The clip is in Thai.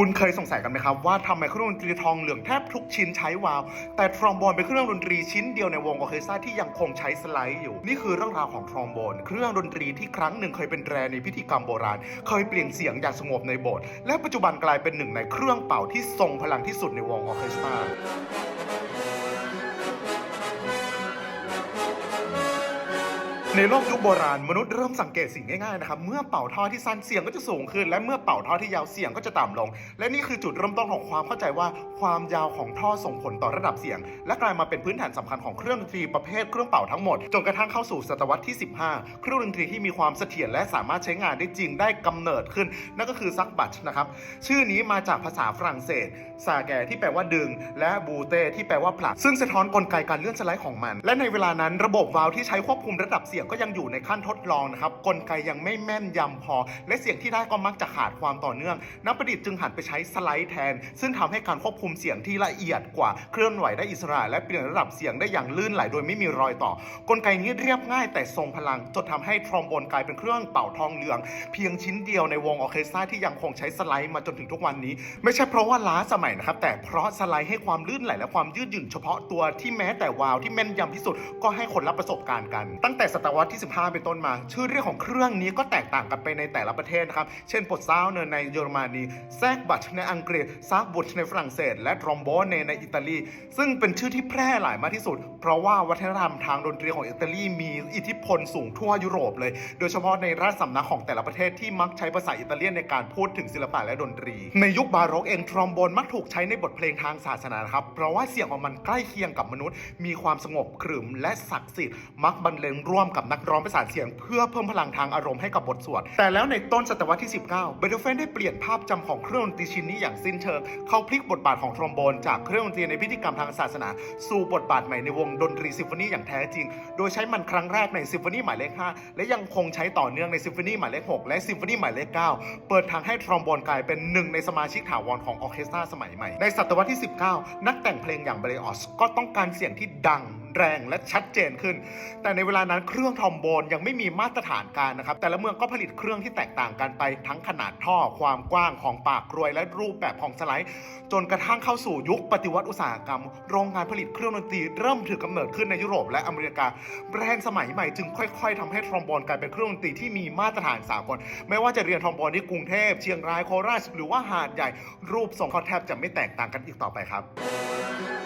คุณเคยสงสัยกันไหมครับ ว่าทำไมเครื่องดนตรีทองเหลืองแทบทุกชิ้นใช้วาล์วแต่ทรอมโบนเป็นเครื่องดนตรีชิ้นเดียวในวงออเคสตราที่ยังคงใช้สไลด์อยู่ นี่คือเรื่องราวของทรอมโบน เครื่องดนตรีที่ครั้งหนึ่งเคยเป็นแตรในพิธีกรรมโบราณ เคยเปลี่ยนเสียงอย่างสงบในโบสถ์และปัจจุบันกลายเป็นหนึ่งในเครื่องเป่าที่ทรงพลังที่สุดในวงออเคสตรา ในโลกยุคโบราณมนุษย์เริ่มสังเกตสิ่งง่ายๆนะครับเมื่อเป่าท่อที่สั้นเสียงก็จะสูงขึ้น และเมื่อเป่าท่อที่ยาวเสียงก็จะต่ำลง และนี่คือจุดเริ่มต้นของความเข้าใจว่าความยาวของท่อส่งผลต่อระดับเสียง และกลายมาเป็นพื้นฐานสำคัญของเครื่องดนตรีประเภทเครื่องเป่าทั้งหมดจนกระทั่งเข้าสู่ศตวรรษที่ 15 เครื่องดนตรีที่มีความเสถียรและสามารถใช้งานได้จริงได้กำเนิดขึ้น นั่นก็คือซักบัตนะครับชื่อนี้มาจากภาษาฝรั่งเศสซาแกที่แปลว่าดึง และบูเต้ที่แปลว่าผลักซึ่งสะท้อนกลไกการเลื่อนสไลด์ของมัน และในเวลานั้นระบบวาล์วที่ใช้ควบคุมระดับเสียงก็ยังอยู่ในขั้นทดลองนะครับกลไกยังไม่แม่นยำพอ และเสียงที่ได้ก็มักจะขาดความต่อเนื่อง นักประดิษฐ์จึงหันไปใช้สไลด์แทน ซึ่งทำให้การควบคุมเสียงที่ละเอียดกว่าเคลื่อนไหวได้อิสระและเปลี่ยนระดับเสียงได้อย่างลื่นไหลโดยไม่มีรอยต่อ กลไกนี้เรียบง่ายแต่ทรงพลังจนทำให้ทรอมโบนกลายเป็นเครื่องเป่าทองเหลือง เพียงชิ้นเดียวในวงออเคสตราที่ยังคงใช้สไลด์มาจนถึงทุกวันนี้ ไม่ใช่เพราะว่าล้าสมัยนะครับแต่เพราะสไลด์ให้ความลื่นไหลและความยืดหยุ่นเฉพาะตัวที่แม้แต่วาวที่แม่นยำที่สุดก็ให้คนรับประสบการณ์กัน ตั้งแต่ศตตวรรษที่ 15 เป็นต้นมา ชื่อเรียกของเครื่องนี้ก็แตกต่างกันไปในแต่ละประเทศนะครับ เช่นปดซาวเนอร์ในเยอรมนีแซกบัตในอังกฤษซากบุตในฝรั่งเศส และทรอมโบนในอิตาลี ซึ่งเป็นชื่อที่แพร่หลายมากที่สุด เพราะว่าวัฒนธรรมทางดนตรีของอิตาลีมีอิทธิพลสูงทั่วยุโรปเลย โดยเฉพาะในราชสำนักของแต่ละประเทศที่มักใช้ภาษาอิตาเลียนในการพูดถึงศิลปะและดนตรี ในยุคบาโรกเองทรอมโบนมักถูกใช้ในบทเพลงทางศาสนาครับ เพราะว่าเสียงของมันใกล้เคียงกับมนุษย์ มีความสงบขรึมและศักดิ์สิทธิ์ มักบรรเลงร่วมกับนักร้องประสานเสียง เพื่อเพิ่มพลังทางอารมณ์ให้กับบทสวด แต่แล้วในต้นศตวรรษที่ 19 เบโธเฟนได้เปลี่ยนภาพจำของเครื่องดนตรีชิ้นนี้อย่างสิ้นเชิง เขาพลิกบทบาทของทรอมโบน จากเครื่องดนตรีในพิธีกรรมทางศาสนา สู่บทบาทใหม่ในวงดนตรีซิมโฟนีอย่างแท้จริง โดยใช้มันครั้งแรกในซิมโฟนีหมายเลข 5 และยังคงใช้ต่อเนื่องในซิมโฟนีหมายเลข 6 และซิมโฟนีหมายเลข 9 เปิดทางให้ทรอมโบนกลายเป็นหนึ่งในสมาชิกถาวรของออเคสตราสมัยใหม่ ในศตวรรษที่ 19 นักแต่งเพลงอย่างเบรออสก็ต้องการเสียงที่ดังแรงและชัดเจนขึ้น แต่ในเวลานั้นเครื่องทอมโบนยังไม่มีมาตรฐานการนะครับ แต่ละเมืองก็ผลิตเครื่องที่แตกต่างกันไปทั้งขนาดท่อความกว้างของปากกรวยและรูปแบบของสไลด์ จนกระทั่งเข้าสู่ยุคปฏิวัติอุตสาหกรรม โรงงานผลิตเครื่องดนตรีเริ่มถือกำเนิดขึ้นในยุโรปและอเมริกา แบรนด์สมัยใหม่จึงค่อย ๆทำให้ทอมโบนกลายเป็นเครื่องดนตรีที่มีมาตรฐานสากลไม่ว่าจะเรียนทอมโบนที่กรุงเทพเชียงรายโคราชหรือว่าหาดใหญ่ รูปทรงเขาแทบจะไม่แตกต่างกันอีกต่อไปครับ